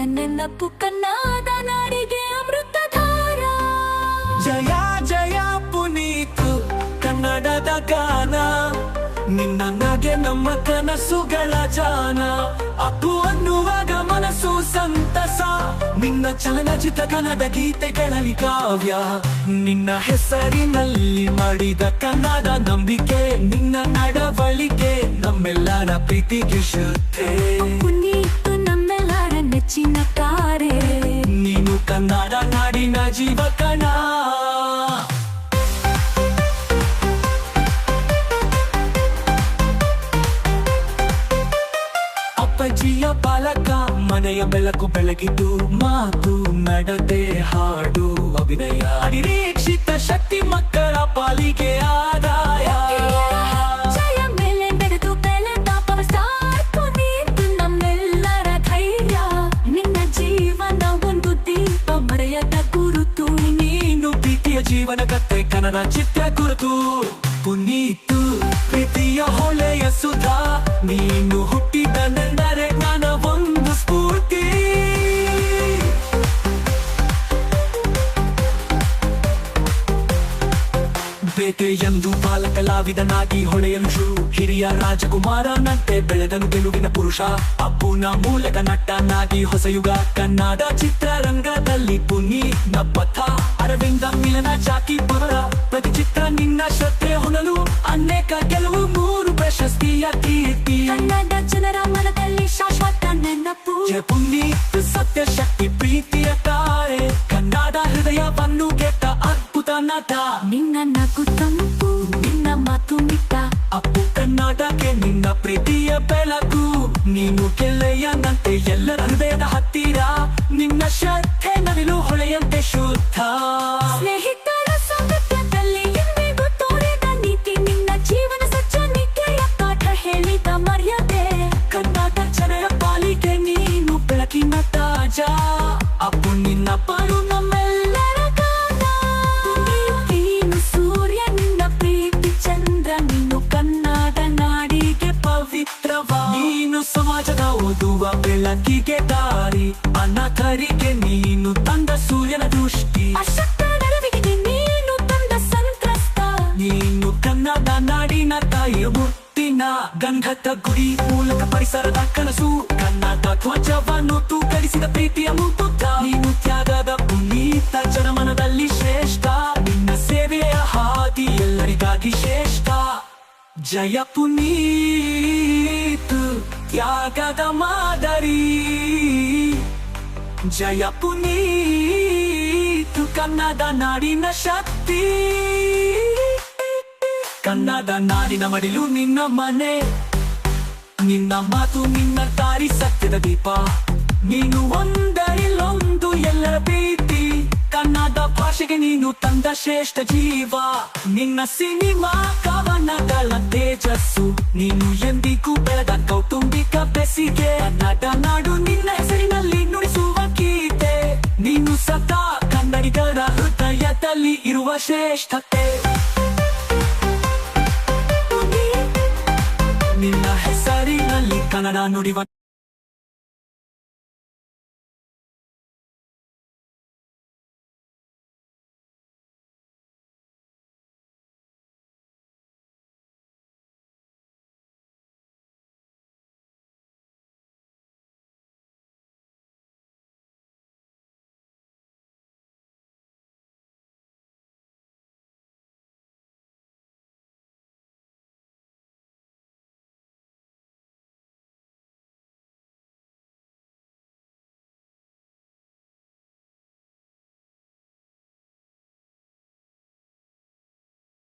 ಉಸಿರಾಗಿಯ ನಿನ್ನ ನೆನಪು ಕನ್ನಾದ ನಾಡಿಗೆ ಅಮೃತಧಾರ. ಜಯ ಜಯ ಪುನೀತು ಕನ್ನಡದ ಗಾನ. ನಿನ್ನ ನಗೆ ನಮ್ಮ ಕನಸುಗಳ ಜಾನ. ಅಪ್ಪು ಅನ್ನುವಾಗ ಮನಸ್ಸು ಸಂತಸ. ನಿನ್ನ ಚಲನಚಿತ್ರ ಕನ್ನಡ ಗೀತೆಗಳಲ್ಲಿ ಕಾವ್ಯ. ನಿನ್ನ ಹೆಸರಿನಲ್ಲಿ ಮಾಡಿದ ಕನ್ನಡ ನಂಬಿಕೆ. ನಿನ್ನ ನಡವಳಿಕೆ ನಮ್ಮೆಲ್ಲರ ಪ್ರೀತಿಗೆ ನಮ್ಮೆಲ್ಲರ ನೆಚ್ಚಿನ ತಾರೆ. ನೀನು ಕನ್ನಡ ನಾಡಿನ ಜೀವಕಣ ಅಪ್ಪಜಿಯ ಬಾಲಕ ಮನೆಯ ಬೆಳಕು ಬೆಳಗಿದ್ದು ಮಾತು, ನಡತೆ ಹಾಡು, ಅಭಿನಯ. ನಿರೀಕ್ಷಿತ ಶಕ್ತಿ ಮಕ್ಕಳ ಪಾಲಿಗೆ ಕನ್ನಡ ಚಿತ್ರ ಕುರಿತು ಪುನೀತು ಪ್ರೀತಿಯ ಹೊಳೆಯ ಸುಧಾ ನೀನು ಬೇಟೆ ಎಂದು ಬಾಲ ಕಲಾವಿದನಾಗಿ ಹೊಳೆಯಲು ಹಿರಿಯ ರಾಜಕುಮಾರನಂತೆ ಬೆಳೆದನು ಗೆಲುವಿನ ಪುರುಷ. ಅಪ್ಪುನ ಮೂಲಕ ನಟ್ಟನಾಗಿ ಹೊಸ ಯುಗ ಕನ್ನಡ ಚಿತ್ರರಂಗದಲ್ಲಿ ಪುನಿ ನಪ್ಪಥ ಅರವಿಂದ ಮಿಲನ ಚಾಕಿ ಪವರ ಪ್ರತಿ ಚಿತ್ರ ನಿನ್ನ ಶ್ರದ್ಧೆ ಹೊನಲು ಅನೇಕ ಗೆಲುವು ಮೂರು ಪ್ರಶಸ್ತಿಯ ಕೀರ್ತಿ. ಕನ್ನಡ ಜನರ ಮನದಲ್ಲಿ ಶಾಶ್ವತ ನೆನಪು. ಪುನಿ ಸತ್ಯ ಶಕ್ತಿ ಪ್ರೀತಿಯ ತಾರೆ. ಕನ್ನಡ ಹೃದಯವನ್ನು ಗೆದ್ದ ನಟ ನಿನ್ನ ನಗು ತಂಪು ನಿನ್ನ ಮಾತು ಮಿಟ್ಟ ಅಪ್ಪು ಕನ್ನಡಕ್ಕೆ ನಿನ್ನ ಪ್ರೀತಿಯ ಬೆಳಕು ನೀನು ಗೆಳೆಯನಂತೆ ಬೆಳಕಿಗೆ ದಾರಿ ಅನಾಥರಿಗೆ ನೀನು ತಂದ ಸೂರ್ಯನ ದೃಷ್ಟಿ. ಅಶಕ್ತ ನೆರವಿಗೆ ನೀನು ತಂದ ಸಂತ್ರಸ್ತ. ನೀನು ಕನ್ನಡ ನಾಡಿನ ತಾಯಿಯ ಮುತ್ತಿನ ಗಂಧದ ಗುಡಿ ಮೂಲಕ ಪರಿಸರದ ಕನಸು ಕನ್ನಡ ಧ್ವಜವನ್ನು ತೂಕರಿಸಿದ ಪ್ರೀತಿಯ ಮುತ್ತುತ್ತ ನೀನು ತ್ಯಾಗದ ಪುನೀತ ಜನಮನದಲ್ಲಿ ಶ್ರೇಷ್ಠ ನಿನ್ನ ಸೇವೆಯ ಹಾದಿ ಎಲ್ಲರಿಗಾಗಿ ಶ್ರೇಷ್ಠ. ಜಯ ಪುನೀತ್. ತ್ಯಾಗದ ಮಾದರಿ ಜಯ ಪುನೀತು, ಕನ್ನಡ ನಾಡಿನ ಶಕ್ತಿ. ಕನ್ನಡ ನಾಡಿನ ಮಡಿಲು ನಿನ್ನ ಮನೆ. ನಿನ್ನ ಮಾತು, ನಿನ್ನ ತಾರಿ ಸತ್ಯದ ದೀಪ. ನೀನು ಒಂದರಿಲ್ಲೊಂದು ಎಲ್ಲರ ಪ್ರೀತಿ. ಕನ್ನಡ ಭಾಷೆಗೆ ನೀನು ತಂದ ಶ್ರೇಷ್ಠ ಜೀವ. ನಿನ್ನ ಸಿನಿಮಾ ಕವನಗಳ ತೇಜಸ್ಸು. ನೀನು ಎಂದಿಗೂ ಬೆಳೆದ ಕೌಟುಂಬಿಕ ಬೆಸಿಗೆ. ನಟ ನಾಡು ನಿನ್ನ ಹೆಸರಿನಲ್ಲಿ ನುಡಿಸುವ ಕೀತೆ ನೀನು ಸದಾ ಕನ್ನಡಿಗರ ಹೃದಯದಲ್ಲಿ ಇರುವ ಶ್ರೇಷ್ಠತೆ. ನಿನ್ನ ಹೆಸರಿನಲ್ಲಿ ಕನ್ನಡ ನುಡಿವ